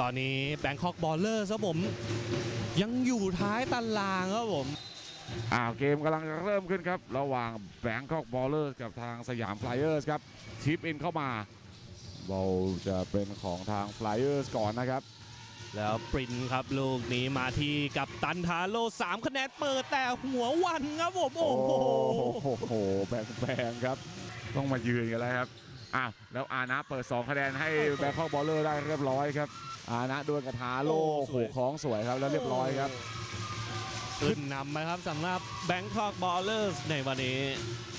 ตอนนี้แบงคอกบอลเลอร์ครับผม ยังอยู่ท้ายตารางครับผมอ้าวเกมกำลังจะเริ่มขึ้นครับ ระหว่างแบงคอกบอลเลอร์กับทางสยามฟลายเออร์สครับทิปอินเข้ามาบอลจะเป็นของทางฟลายเออร์สก่อนนะครับ แล้วปรินครับลูกนี้มาที่กับตันทาโล3คะแนนเปิดแต่หัววันครับผม โอ้โหโอ้โหแบงแบงครับ ต้องมายืนกันแล้วครับ อะแล้วอานะเปิด 2 คะแนนให้แบงคอกบอลเลอร์ได้เรียบร้อยครับอานะดวลกระทาโลโอ้โอ้โหสวยคล้องสวยครับแล้วเรียบร้อยครับ ขึ้นนำมาครับสำหรับแบงคอกบอลเลอร์ในวันนี้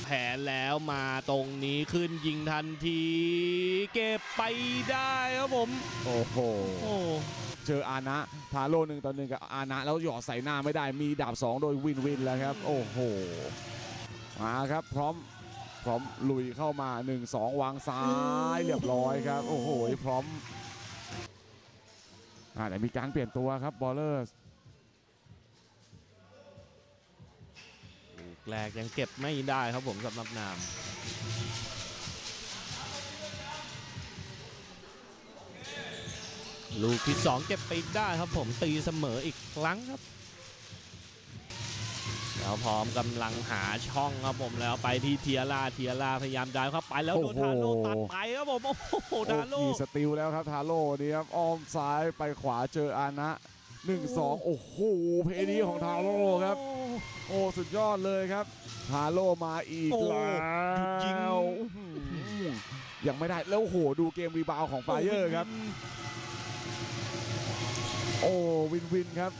แผนแล้วมาตรงนี้ขึ้นยิงทันที เก็บไปได้ครับผม โอ้โหโอ้เจออานะทาโลหนึ่งต่อหนึ่งกับอานะแล้วหยอดใส่หน้าไม่ได้มีดาบ 2 โดยวินวินแล้วครับ โอ้โหมาครับพร้อม พร้อมลุยเข้ามา 1 2 วางซ้ายเรียบร้อยครับ โอ้โห พร้อมอ่าแต่มีการเปลี่ยนตัวครับบอลเลอร์ลูกแรกยังเก็บไม่ได้ครับผมสำหรับนามลูกที่ 2 เก็บไปได้ครับผมตีเสมออีกครั้งครับ แล้วพร้อมกำลังหาช่องครับผมแล้วไปที่เทียร่าเทียร่าพยายามดิฟเข้าไปแล้วโดนทาโลตัดไปครับผมโอ้โหทาโลโอ้กี่สติลแล้วครับทาโร่นี่ครับอ้อมซ้ายไปขวาเจออานะ1 2โอ้โหเพดีของทาโร่ครับ โอ้สุดยอดเลยครับทาโร่มาอีกโอ้แล้วยิงอื้อหือยังไม่ได้แล้วโอ้โหดูเกมรีบาวของไฟเออร์ครับ โอ้วินวินครับ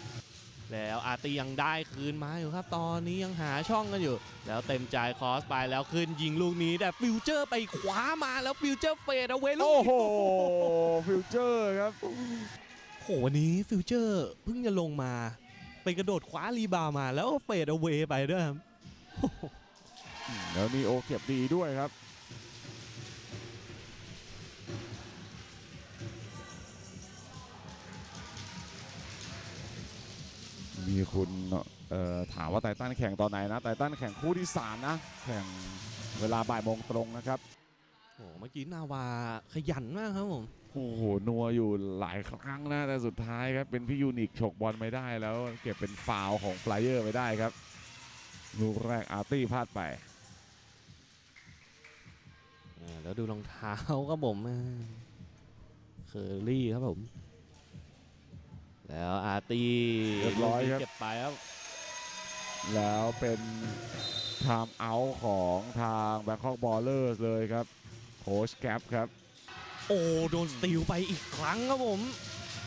แล้วอาร์ตียังได้คืนมาอยู่ครับ ตอนนี้ยังหาช่องกันอยู่ แล้วเต็มใจคอสไปแล้วขึ้นยิงลูกนี้แต่ฟิวเจอร์ไปขวามาแล้วฟิวเจอร์เฟดเอาไว้ลูโอ้กโหฟิวเจอร์ครับโหวันนี้ฟิวเจอร์เพิ่งจะลงมา ไปกระโดดคว้ารีบาวด์มาแล้วเฟดเอาไว้ไปด้วยครับแล้วมีโอเก็บดีด้วยครับ คุณเอ่อถามว่าไททันแข่งตอนไหนนะไททันแข่งคู่ที่3นะแข่งเวลาบ่ายโมงตรงนะครับโอ้เมื่อกี้นาวาขยันมากครับผมโอ้โหนัวอยู่หลายครั้งนะแต่สุดท้ายครับเป็นพี่ยูนิคฉกบอลไม่ได้แล้วเก็บเป็นฟาวล์ของฟลายเออร์ไปได้ครับลูกแรกอาร์ตี้พลาดไปอ่าแล้วดูรองเท้าครับผมอ่าเคอรี่ครับผม แล้วอาร์ตี เรียบร้อยครับ เก็บไปครับ แล้วเป็นไทม์เอาท์ของทาง Bangkok Ballers เลยครับ โค้ชแกปครับ โอ้โดนสตีลไปอีกครั้งครับผม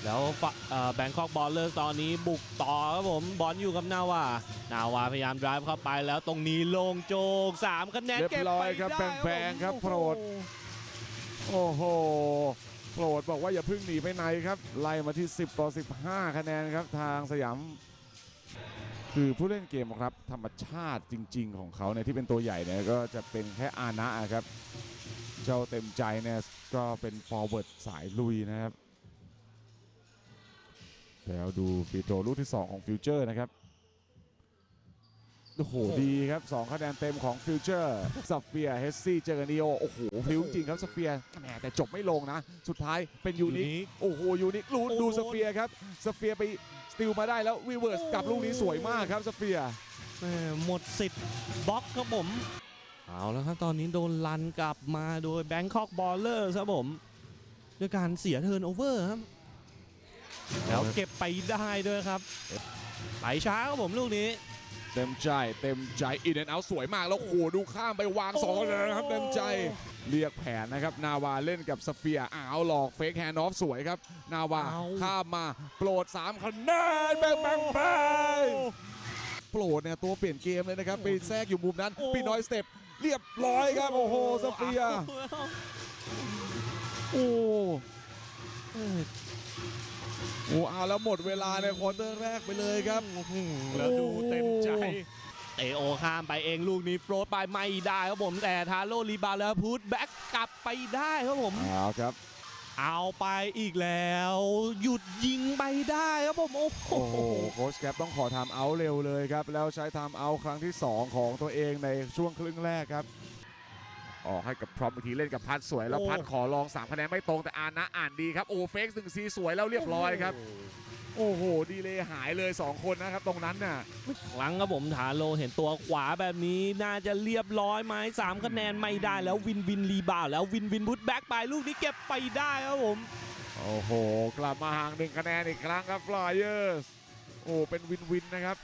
แล้วแบงคอกบอลเลอร์ตอนนี้บุกต่อครับผม บอลอยู่กับนาวา นาวาพยายามดライブเข้าไปแล้วตรงนี้โลงโจก3คะแนน เรียบ เก็บ ร้อ ไป ยครับ ได้ แพงๆครับโปรด โอ้โห โปรดบอกว่าอย่าพิ่งหนีไปไหนครับ ไล่มาที่ 10 ต่อ 15 คะแนนครับ ทางสยาม คือผู้เล่นเกมครับธรรมชาติจริง ๆ ของเขาเนี่ยที่เป็นตัวใหญ่เนี่ยก็จะเป็นแค่อานะครับ เจ้าเต็มใจเนี่ยก็เป็นฟอร์เวิร์ดสายลุยนะครับแล้วดูฟีโตลูกที่ 2 ของฟิวเจอร์นะครับ โอ้โห ดีครับ 2 คะแนนเต็มของฟิวเจอร์สเฟียเฮสซี่เจอกันนีโอโอ้โหพลิ้วจริงครับสเฟียแหมแต่จบไม่ลงนะ สุดท้ายเป็นยูนิคโอ้โห ยูนิคดูโอ้โหดูสเฟียร์ครับสเฟียร์ไปสติลมาได้แล้ววีเวิร์สกับลูกนี้สวยมากครับสเฟียร์แม่หมดสิทธิ์บล็อกครับผม เอาแล้วครับตอนนี้โดนลันกลับมาโดยแบงคอกบอลเลอร์ครับผม ด้วยการเสียเทิร์นโอเวอร์ครับ แล้วเก็บไปได้ด้วยครับ ไปช้าครับผมลูกนี้ เต็มใจเต็มใจอินแอนเอาสวยมากแล้วโอ้โหดูข้ามไปวางสองเลยนะครับเต็มใจเรียกแผนนะครับ นาวาเล่นกับสเฟียร์อ้าวหลอกเฟกแฮนด์ออฟสวยครับ นาวาเอาข้ามมาโปรด3คะแนนแบงแบงแบงโปรดเนี่ยตัวเปลี่ยนเกมเลยนะครับไปแทรกอยู่มุมนั้นโอ้ปีน้อยสเต็ปเรียบร้อยครับ โอ้โหสเฟียร์โอ้เออ โอ้เอาแล้วหมดเวลาในควอเตอร์แรกไปเลยครับแล้วดูเต็มใจเอโอข้ามไปเองลูกนี้โฟลตไปไม่ได้ครับผมแต่ทาโร่รีบาวด์แล้วพูดแบ็กกลับไปได้ครับผมเอาครับ เอาไปอีกแล้ว หยุดยิงไปได้ครับผม โอ้โหโอ้โหโค้ชแกปต้องขอไทม์เอาท์เร็วเลยครับ แล้วใช้ไทม์เอาท์ครั้งที่ 2 ของตัวเองในช่วงครึ่งแรกครับ ออกให้กับพร้อมอีกทีเล่นกับพัดสวยแล้วโอ้พัดขอลอง3คะแนนไม่ตรงแต่อานะอ่านดีครับโอ้เฟกหนึ่งซีสวยแล้วเรียบร้อยครับโอ้โห ดีเลยหายเลย 2 คนนะครับ ตรงนั้นน่ะครั้งครับผมทาโลเห็นตัวขวาแบบนี้น่าจะเรียบร้อยไหมสามคะแนนไม่ได้แล้ววินวินรีบาวด์แล้ววินวินพุทแบ็กไปลูกนี้เก็บไปได้ครับผม โอ้โห กลับมาห่างหนึ่งคะแนนอีกครั้งครับฟลายเออร์สโอ้เป็นวินวินนะครับ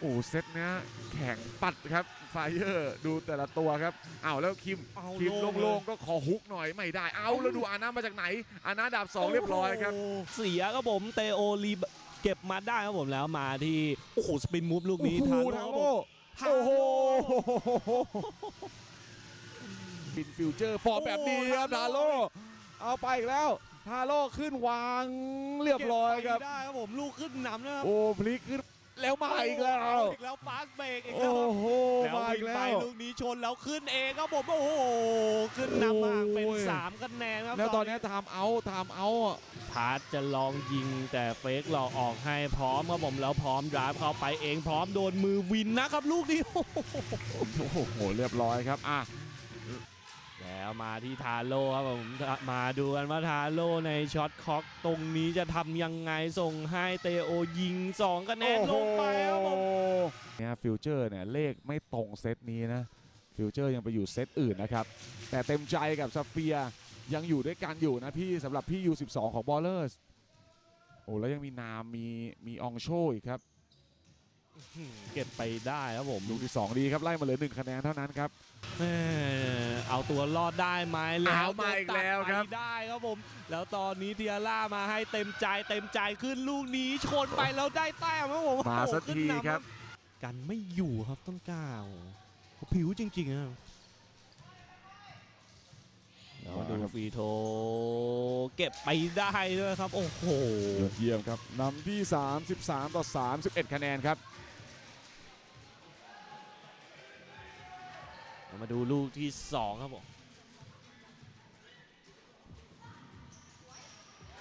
โอ้เซตเนี้ยแข็งปัดครับ ฟลายเออร์ดูแต่ละตัวครับอ้าวแล้วคิมเอาคิมโล่งโล่งๆก็ขอฮุกหน่อยไม่ได้ เอาแล้วดูอาน่ามาจากไหน อาน่าดาบสองเรียบร้อยครับโโหเสียครับผมเตโอรีบเก็บมาได้ครับผมแล้วมาที่โอ้โหสปินมูฟลูกนี้โอ้โหทาทาโลโร่ครับผมโอ้โหบินฟิวเจอร์ฟอร์มแบบนี้ครับทาโร่เอาไปอีกแล้วทาโร่ขึ้นวางเรียบร้อยครับเก็ไปได้ครับผมลูกขึ้นนำนะครับโอ้พลิกขึ้น แล้วมาอีกแล้ว อีกแล้วฟาสเบรกอีกโอ้แล้วครับโหแล้วมาอีวิ่กงไปแล้วลูกนี้ชนแล้วขึ้นเองครับผมโอ้โหขึ้นนำห่างเป็นโอ้ย3คะแนนครับแล้วตอนนี้ไทม์เอาท์ไทม์เอาท์อะพาร์ทจะลองยิงแต่เฟกหลอกออกให้พร้อมครับผมแล้วพร้อมดราฟเข้าไปเองพร้อมโดนมือวินนะครับลูกนี้โอ้โหเรียบร้อยครับอะ แล้วมาที่ทาโร่ครับผมมาดูกันว่าทาโร่ในช็อตคล็อกตรงนี้จะทำยังไงส่งให้เตโอยิง2คะแนนลงไปครับผมเนี่ยฟิวเจอร์เนี่ยเลขไม่ตรงเซตนี้นะฟิวเจอร์ยังไปอยู่เซตอื่นนะครับ แต่เต็มใจกับซาเฟียยังอยู่ด้วยกันอยู่นะพี่สำหรับพี่ U12 ของบอลเลอร์สโอ้แล้วยังมีนามมีมีอองโชอีกครับเก็บไปได้ครับผมลูกที่ 2 ดีครับ ไล่มาเหลือ1คะแนนเท่านั้นครับแม่ เอาตัวรอดได้ไหมแล้วเอามาอีกแล้วครับตัดไปได้ครับผม แล้วตอนนี้เทียร่ามาให้เต็มใจเต็มใจขึ้นลูกนี้ชนไปแล้วได้แต้มครับผมมาสักโอ้โหขึ้นทีนำครับ กันไม่อยู่ครับต้นกล้าโอ้โหผิวจริงๆครับแล้วดูฟรีโทเก็บไปได้ด้วยครับ โอ้โหยอดเยี่ยมครับนำที่ 33 ต่อ 31 คะแนนครับ มาดูลูกที่ 2 ครับผม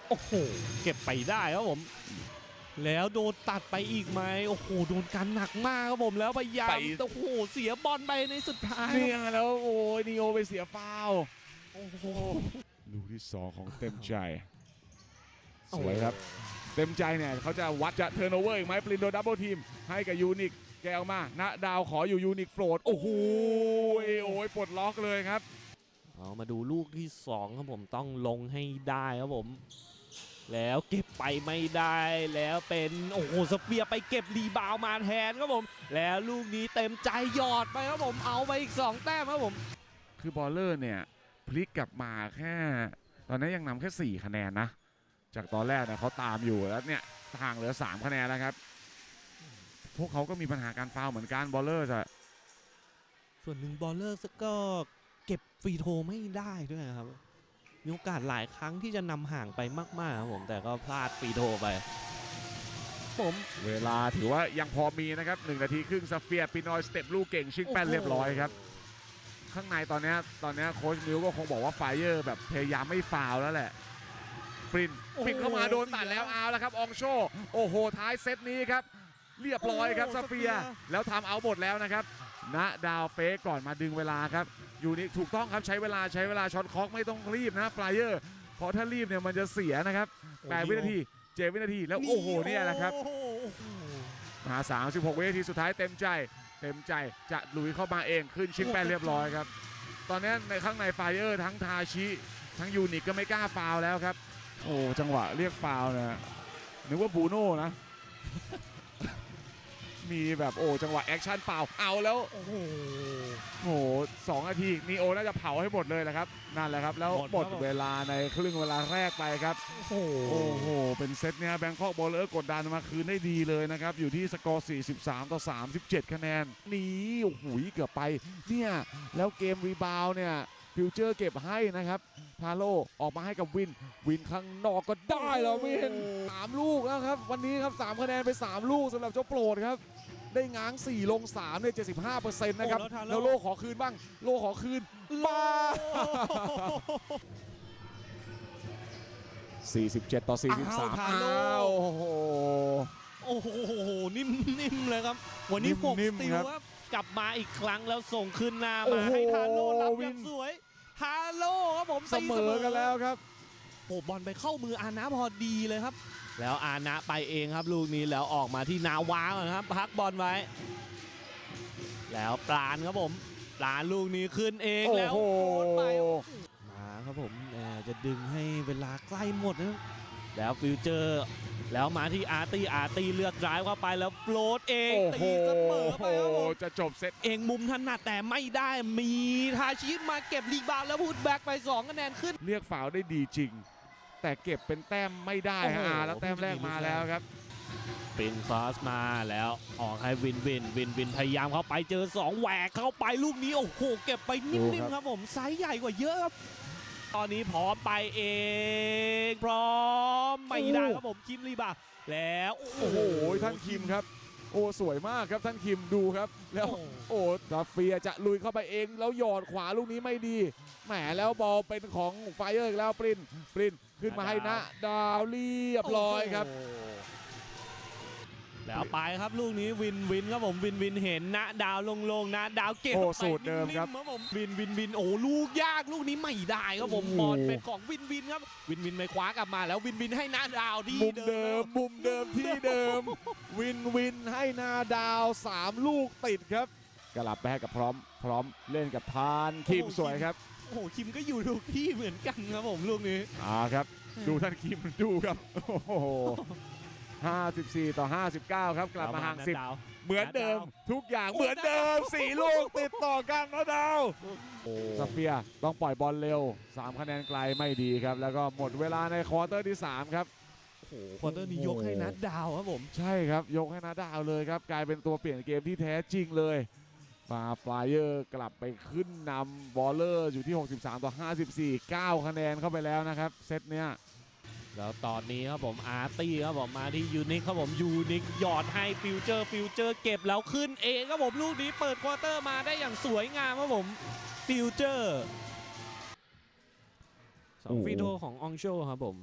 โอ้โห เก็บไปได้ครับผม แล้วโดนตัดไปอีกไหมโอ้โห โดนกันหนักมากครับผมแล้วพยายามไป โอ้โห เสียบอลไปในสุดท้ายเนี่ยแล้วโอ้ยนีโอไปเสียฟาวล์โอ้โห ลูกที่2ของเต็มใจ สวยครับ เต็มใจเนี่ยเขาจะวัดจะเทิร์นโอเวอร์อีกไหมปรินโดดับเบิลทีมให้กับยูนิค แกวมาณดาวขออยู่ยูนิคโปรดโอ้โหโอ้ยปลดล็อกเลยครับเอามาดูลูกที่2ครับผมต้องลงให้ได้ครับผม แล้วเก็บไปไม่ได้แล้วเป็นโอ้โหสเปียร์ไปเก็บรีบาวด์มาแทนครับผม แล้วลูกนี้เต็มใจหยอดไปครับผมเอาไปอีก 2 แต้มครับผม คือบอลเลอร์เนี่ยพลิกกลับมาแค่ ตอนนี้ยังนำแค่ 4 คะแนนนะ จากตอนแรกเนี่ยเขาตามอยู่แล้วเนี่ยห่างเหลือ 3 คะแนนแล้วครับ พวกเขาก็มีปัญหาการฟาวล์เหมือนกันบอลเลอร์จะส่วนหนึ่งบอลเลอร์ก็เก็บฟรีโทไม่ได้ด้วยครับ มีโอกาสหลายครั้งที่จะนำห่างไปมากๆครับผมแต่ก็พลาดฟรีโทไปผมเวลาถือว่ายังพอมีนะครับ1นาทีครึ่งสเฟียร์ปินอยสเต็ปลูกเก่งชิงแป้นเรียบร้อยครับ ข้างในตอนเนี้ยตอนเนี้ยโค้ชมิวก็คงบอกว่าไฟเออร์แบบพยายามไม่ฟาวล์แล้วแหละปรินโอ้โหปิดเข้ามาโดนตัดแล้วเอาแล้วครับ อองโช โอ้โห ท้ายเซตนี้ครับ เรียบร้อยครับโอ้สโหเฟียร์สเฟียร์แล้วทำเอาหมดแล้วนะครับณดาวเฟกก่อนมาดึงเวลาครับ อยู่นี่ถูกต้องครับใช้เวลาใช้เวลาช็อตคล็อกไม่ต้องรีบนะไฟเออร์เพราะถ้ารีบเนี่ยมันจะเสียนะครับแปดวินาทีเจ็ดวินาทีแล้วโอ้โหเนี่ยแหละครับโอ้โหมา36วินาทีสุดท้ายเต็มใจ เต็มใจจะลุยเข้ามาเองขึ้นชิงแป้นเรียบร้อยครับ ตอนนี้ในข้างในไฟเออร์ทั้งทาชิ ทั้งยูนิคก็ไม่กล้าฟาวล์แล้วครับ โอ้จังหวะเรียกฟาวล์เนี่ยนึกว่าบูโน่นะ มีแบบโอ้จังหวะแอคชั่นฟาวล์เอาแล้ว โอ้โหโอ้โหสองนาทีนีโอน่าจะเผาให้หมดเลยแหละครับ นั่นแหละครับแล้วหมดหมดครับเวลาในครึ่งเวลาแรกไปครับ โอ้โหโอ้โหเป็นเซตเนี่ยแบงคอกบอลเลอร์กดดันมาคืนได้ดีเลยนะครับ อยู่ที่สกอร์ 43 ต่อ 37 คะแนนหนีโอ้โหเกือบไปเนี่ยแล้วเกมรีบาวด์เนี่ย ฟิวเจอร์เก็บให้นะครับทาโร่ออกมาให้กับวิน วินข้างนอกก็ได้แล้ววินสามลูกแล้วครับ วันนี้ครับ3คะแนนไป3ลูกสำหรับเจ้าโปรดครับ ได้ง้าง 4 ลง3เนี่ย75%นะครับ โอ้แล้วทาโร่แล้วโลขอคืนบ้าง โลขอคืนบ้า 47 ต่อ 43 อ้าวทาโร่อ้าวโอ้โห โอ้โห นิ่มๆเลยครับ วันนี้หกนิ่สมๆติลครับ ครับ กลับมาอีกครั้งแล้วส่งขึ้นหน้าโอ้มาโหให้ทาโร่รับอวิย่านงสวยทาโร่ครับผมเสตีมอกันแล้วครับโอ้บอลไปเข้ามืออานะพอดีเลยครับ แล้วอานะไปเองครับลูกนี้แล้วออกมาที่นาวาก่อนครับพักบอลไว้ แล้วปราณครับผมปราณลูกนี้ขึ้นเองโอ้แล้วโหโดนไปมาครับผมแหมจะดึงให้เวลาใกล้หมดนะครับแล้วฟิวเจอร์ แล้วมาที่อาร์ตี้อาร์ตี้เลือกดรายเข้าไปแล้วโฟลตเองโอ้โหตีเสมอไปครับผมจะจบเซตเองมุมถนัดแต่ไม่ได้มีทาชิมาเก็บรีบาวด์แล้วพูดแบ็กไป2คะแนนขึ้น เรียกฝาวได้ดีจริง แต่เก็บเป็นแต้มไม่ได้โอ้โหฮะอ่าแล้วแต้มแรกมาแล้วครับปินครอสมาแล้วออกให้วินวินวินวินพยายามเข้าไปเจอ2แหวกเข้าไปลูกนี้โอ้โหเก็บไปนิ่ดูมครับๆครับผมไซส์ใหญ่กว่าเยอะครับ ตอนนี้พร้อมไปเองพร้อมไม่ได้ครับผมคิมรีบาวด์แล้วโอ้โหท่านคิมครับ โอ้สวยมากครับท่านคิมดูครับ แล้วโอ้โอ้กาเฟียจะลุยเข้าไปเองแล้วหยอดขวาลูกนี้ไม่ดีแหมแล้วบอลเป็นของไฟเออร์อีกแล้วปรินปรินขึ้นมาให้นะ ดาวเรียบร้อยครับโโห แล้วไปครับลูกนี้วินวินครับผมวินวินเห็นนะ ดาวลงลงนะ ดาวเก็บโอ้ไปสูตรเดิมครับนิ่ๆผมวินวินวินโอ้ลูกยากลูกนี้ไม่ได้ครับผมโอ้โหบอลเป็นของวินวินครับวินวินไปคว้ากลับมาแล้ววินวินให้นะดาวที่มุมเดิมมุมเดิมที่เดิม วินวินให้นาดาว 3 ลูกติดครับกลับไปให้กับพร้อม พร้อมเล่นกับทานคิมสวยครับโอ้โหคิมก็อยู่ทุกที่เหมือนกันครับผมลูกนี้อ่าครับ ดูท่านคิมดูครับโอ้โห 54 ต่อ 59 ครับกลับมาห่างเอสิบนะดาวเหมือนเดิมดาวทุกอย่างเหมือนเดิม 4 ลูกติดต่อกันนะดาวโอ้สเฟียร์ต้องปล่อยบอลเร็ว 3 คะแนนไกลไม่ดีครับ แล้วก็หมดเวลาในควอเตอร์ที่ 3 ครับโหควอเตอร์นี้ยกให้นัดดาวครับผม ใช่ครับ ยกให้นาดาวเลยครับ กลายเป็นตัวเปลี่ยนเกมที่แท้จริงเลยฟาฟลายเออร์กลับไปขึ้นนำบอลเลอร์อยู่ที่ 63 ต่อ 54 9 คะแนนเข้าไปแล้วนะครับ เซตเนี้ย แล้วตอนนี้ครับผมอาร์ตี้ครับผมมาที่ยูนิคครับผมยูนิคหยอดให้ฟิวเจอร์ฟิวเจอร์เก็บแล้วขึ้นเองครับผมลูกนี้เปิดควอเตอร์มาได้อย่างสวยงามครับผมฟิวเจอร์สองฟีโทของอองโชครับผม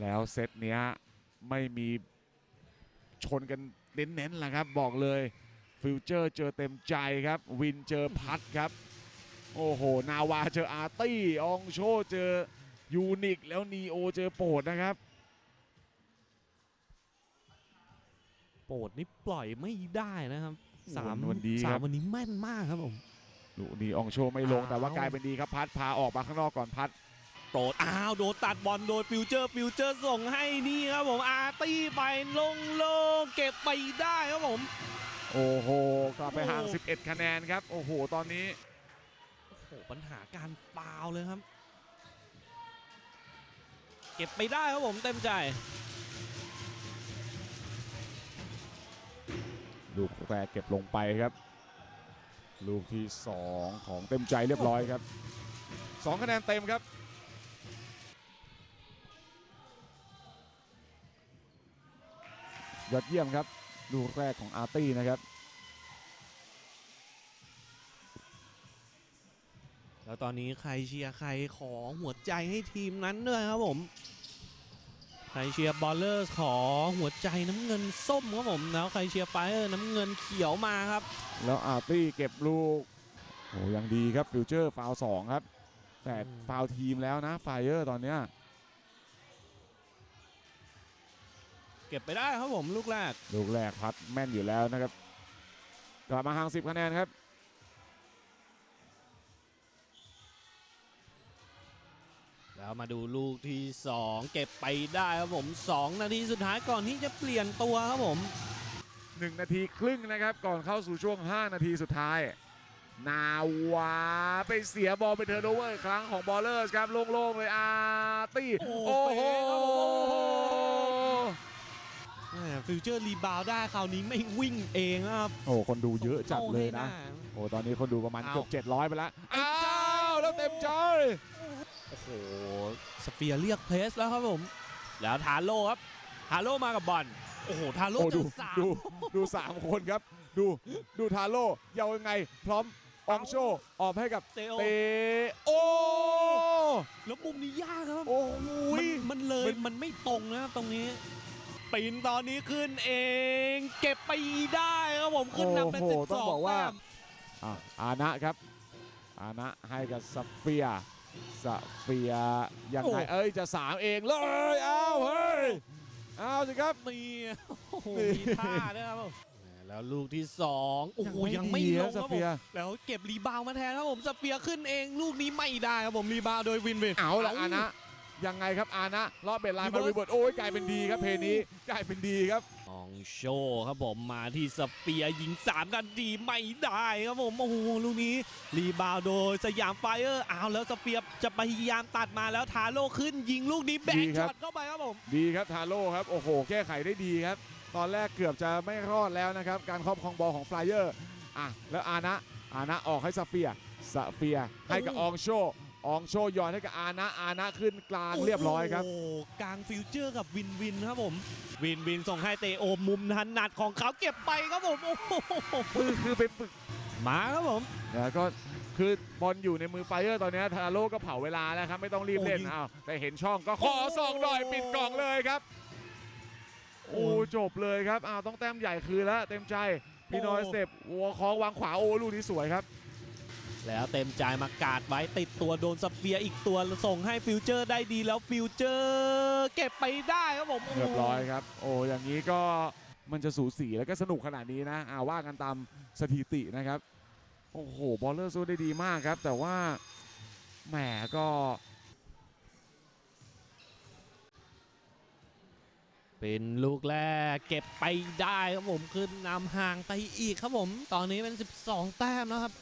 แล้วเซตเนี้ยไม่มีชนกันเน้นๆแหละครับ บอกเลยฟิวเจอร์เจอเต็มใจครับ วินเจอพัดครับ โอ้โห นาวาเจออาร์ตี้อองโชเจอ ยูนิคแล้วนีโอเจอโปรดนะครับ โปรดนี่ปล่อยไม่ได้นะครับสามวันดีสาคมรับวันนี้แม่นมากครับผม ลูกนี้อองโชไม่ลงอ้าว แต่ว่ากลายเป็นดีครับพัดพาออกมาข้างนอกก่อนพัดโปรดอ้าวโดนตัดบอลโดยฟิวเจอร์ฟิวเจอร์ส่งให้นี่ครับผมอาร์ตี้ไปลงโลงเก็บไปได้ครับผม โอ้โหกลับไปห่าง โอ้ 11 คะแนนครับ โอ้โห ตอนนี้ โอ้โหปัญหาการฟาวล์เลยครับ เก็บไปได้ครับผมเต็มใจ ลูกแรกเก็บลงไปครับ ลูกที่ 2 ของเต็มใจเรียบร้อยครับ 2 คะแนนเต็มครับ ยอดเยี่ยมครับ ลูกแรกของอาร์ตี้นะครับ แล้วตอนนี้ใครเชียร์ใครขอหัวใจให้ทีมนั้นด้วยครับผม ใครเชียร์บอลเลอร์ขอหัวใจน้ำเงินส้มครับผมแล้วใครเชียร์ไฟเออร์น้ำเงินเขียวมาครับ แล้วอาร์ตี้เก็บลูกโอ้ยังดีครับฟิวเจอร์ฟาวสองครับ แต่อืมฟาวทีมแล้วนะไฟเออร์ตอนเนี้ยเก็บไปได้ครับผมลูกแรก ลูกแรกพัดแม่นอยู่แล้วนะครับกลับมาห่าง10คะแนนครับ แล้วมาดูลูกที่ 2 เก็บไปได้ครับผม 2 นาทีสุดท้ายก่อนที่จะเปลี่ยนตัวครับผม 1 นาทีครึ่งนะครับ ก่อนเข้าสู่ช่วง 5 นาทีสุดท้าย นาวาไปเสียบอลไปเทอร์โนเวอร์อีกครั้งของบอลเลอร์สครับ โล่ง ๆ เลยอาร์ตี้ โอ้โอ้โหโหฟิวเจอร์รีบาวได้คราวนี้ไม่วิ่งเองนะครับ โอ้คนดูเยอะจัดเลยนะโต้ให้หาโอ้ตอนนี้คนดูประมาณอ้าวเกือบ700 ไปแล้วอ้าวแล้วเต็มใจโอ้โหสเฟียร์เรียกเพลสแล้วครับผม แล้วทาโร่ครับทาโร่มากับบอลโอ้โหทาโร่โอ้เจดูอสามดูดูสามคนครับ ดูดูทาโร่ยาวยังไง พร้อมอองโชออกให้กับเตโอเตโอแล้วมุมนี้ยากครับโอ้โหมันมันเลยมันมันไม่ตรงนะครับตรงนี้ปินตอนนี้ขึ้นเอง เก็บไปได้ครับผมขึ้นนำเป็นโอ้โหสิบต้สององบอกว่าแต้มอะอานะครับ อานะให้กับสเฟีย สเฟียยังไงเอ้ยจะสามเองเลยเอาเฮ้ยเอาสิครับนี่โอ้โหนี่มีท่าด้วยครับผมแล้วลูกที่สองโอ้โหยังไม่ดีลครับงสครับผเฟีมยแล้วเก็บรีบาวด์มาแทนครับผมสเปียร์ขึ้นเองลูกนี้ไม่ได้ครับผมรีบาวด์โดยวินวินเอาละอานะยังไงครับอานะรอบเบรไลน์มา Reverse รีเวิร์ดโอ้ยกลายเป็นดีครับเพลนี้กลายเป็นดีครับ อองโชว์ครับผมมาที่สเปียร์ยิง3กันดีไม่ได้ครับผมโอ้โหลูกนี้รีบาวด์โดยสยามไฟเออร์เอาแล้วสเปียร์จะพยายามตัดมาแล้วทาโร่ขึ้นยิงลูกนี้แบงดีครับช็อตเข้าไปครับผมดีครับทาโร่ครับโอ้โห แก้ไขได้ดีครับ ตอนแรกเกือบจะไม่รอดแล้วนะครับ การครอบครองบอลของฟลายเออร์อะแล้วอานะอานะออกให้สเฟียสเฟียให้กับอองโช อองโชย้อนให้กับอานะอานะขึ้นกลางเรียบร้อยครับโอ้โหกลางฟิวเจอร์กับวินวินครับผม วินวินส่งให้เตโอมุมถนัดของเขาเก็บไปครับผมโอ้โหคือคือไปฝึกมาครับผมแล้วก็คือบอลอยู่ในมือไฟเออร์ตอนนี้ทาโร่ก็เผาเวลาแล้วครับ ไม่ต้องรีบเล่นอ้าวแต่เห็นช่องก็ขอสองหน่อยปิดกล่องเลยครับ โอ้จบเลยครับอ้าวต้องแต้มใหญ่คืนแล้วเต็มใจพี่น้อยสเต็ปวัวคล้องวางขวาโอ้ลูกนี้สวยครับ แล้วเต็มใจมากาดไว้ติดตัวโดนสเฟียร์อีกตัวส่งให้ฟิวเจอร์ได้ดีแล้วฟิวเจอร์เก็บไปได้ครับผมโโหเรียบร้อยครับ โอ้อย่างนี้ก็มันจะสูสีแล้วก็สนุกขนาดนี้นะอ่าว่ากันตามสถิตินะครับ โอ้โหบอลเลอร์สู้ได้ดีมากครับ แต่ว่าแหมก็เป็นลูกแรกเก็บไปได้ครับผมขึ้นนำห่างไปอีกครับผม ตอนนี้เป็น 12 แต้มแล้วครับ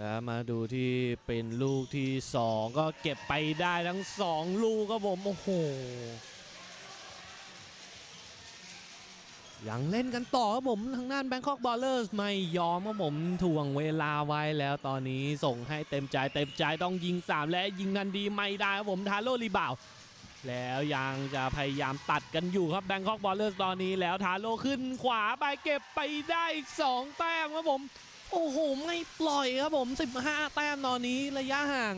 แล้วมาดูที่เป็นลูกที่ 2 ก็เก็บไปได้ทั้ง 2 ลูกครับผม โอ้โห ยังเล่นกันต่อครับผม ทางด้านแบงคอกบอลเลอร์ไม่ยอมครับผมถ่วงเวลาไว้แล้วตอนนี้ส่งให้เต็มใจเต็มใจต้องยิง 3 และยิงทันดีไม่ได้ครับผมทาโร่รีบาวแล้วยังจะพยายามตัดกันอยู่ครับแบงคอกบอลเลอร์ตอนนี้แล้วทาโร่ขึ้นขวาไปเก็บไปได้อีก2แต้มครับผม โอ้โห ไม่ปล่อยครับผม 15 แต้มตอนนี้ระยะห่าง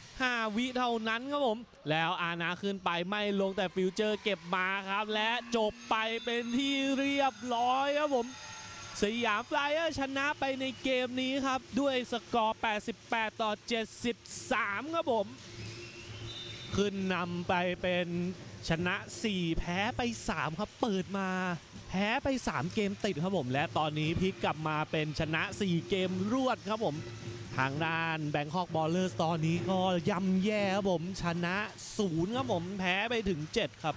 5 วิเท่านั้นครับผม แล้วอาณาขึ้นไปไม่ลงแต่ฟิวเจอร์เก็บมาครับ และจบไปเป็นที่เรียบร้อยครับผมสยามฟลายเออร์ชนะไปในเกมนี้ครับ ด้วยสกอร์ 88 ต่อ 73 ครับผม ขึ้นนำไปเป็นชนะ 4 แพ้ไป 3 ครับ เปิดมา พ้ไป 3 เกมติดครับผมและตอนนี้พลิกกลับมาเป็นชนะ 4 เกมรวดครับผม ทางด้านแบงคอกบอลเลอร์ตอนนี้ก็ย่ำแย่ครับผมชนะ 0 ครับผมแพ้ไปถึง 7 ครับ